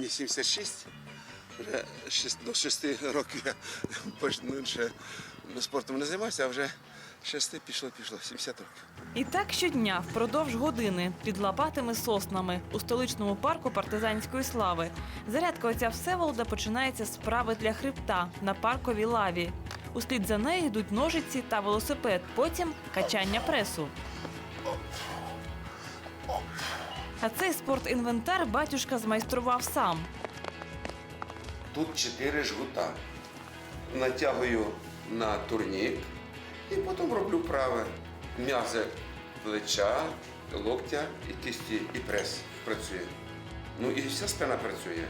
Мені 76. Вже шість- до 6 років я поч- ну, спортом не займався, а вже 6 пішло, пішло, 70 років. І так щодня впродовж години під лопатими соснами у столичному парку партизанської слави. Зарядка отця Всеволода починається з вправи для хребта на парковій лаві. Услід за нею йдуть ножиці та велосипед, потім качання пресу. А цей спортінвентар батюшка змайстрував сам. Тут чотири жгута. Натягую на турнік і потім роблю праве. М'язи плеча, локтя і кисті, і прес працює. Ну і вся спина працює.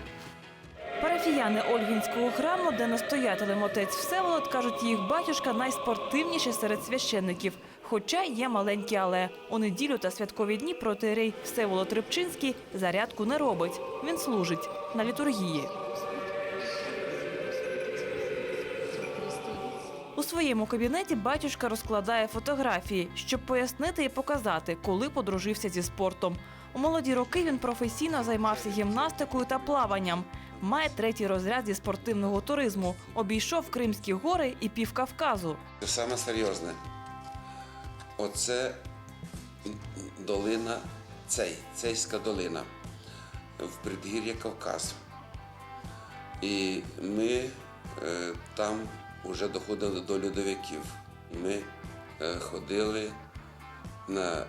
Парафіяни Ольгінського храму, де настоятелем отець Всеволод, кажуть, їх батюшка найспортивніший серед священників. Хоча є маленькі але. У неділю та святкові дні протиерей Всеволод Рибчинський зарядку не робить. Він служить на літургії. У своєму кабінеті батюшка розкладає фотографії, щоб пояснити і показати, коли подружився зі спортом. У молоді роки він професійно займався гімнастикою та плаванням. Має третій розряд зі спортивного туризму. Обійшов Кримські гори і пів Кавказу. Саме серйозне. Оце долина, цей, цейська долина в предгір'я Кавказу. І ми е, там вже доходили до льодовиків. Ми е, ходили на е,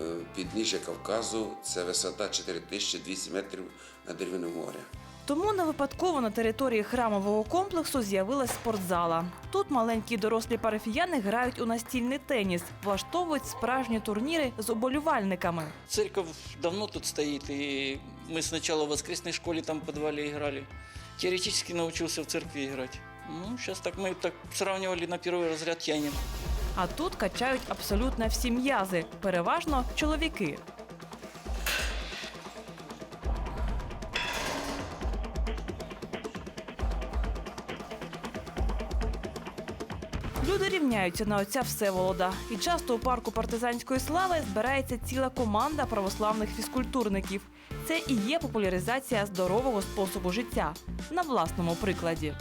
е, підніжжя Кавказу, це висота 4200 метрів над рівнем моря. Тому не випадково на території храмового комплексу з'явилась спортзала. Тут маленькі дорослі парафіяни грають у настільний теніс, влаштовують справжні турніри з уболівальниками. Церковь давно тут стоит, и мы сначала в воскресной школе там в подвале играли. Теоретически научился в церкви играть. Ну, сейчас так мы так сравнивали на первый разряд тянем. А тут качають абсолютно всі м'язи, переважно чоловіки. Люди рівняються на отця Всеволода. І часто у парку партизанської слави збирається ціла команда православних фізкультурників. Це і є популяризація здорового способу життя на власному прикладі.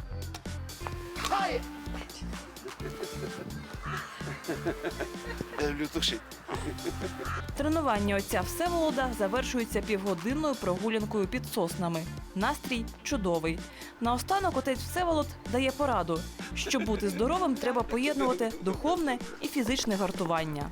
Тренування отця Всеволода завершується півгодинною прогулянкою під соснами. Настрій чудовий. Наостанок отець Всеволод дає пораду. Щоб бути здоровим, треба поєднувати духовне і фізичне гартування.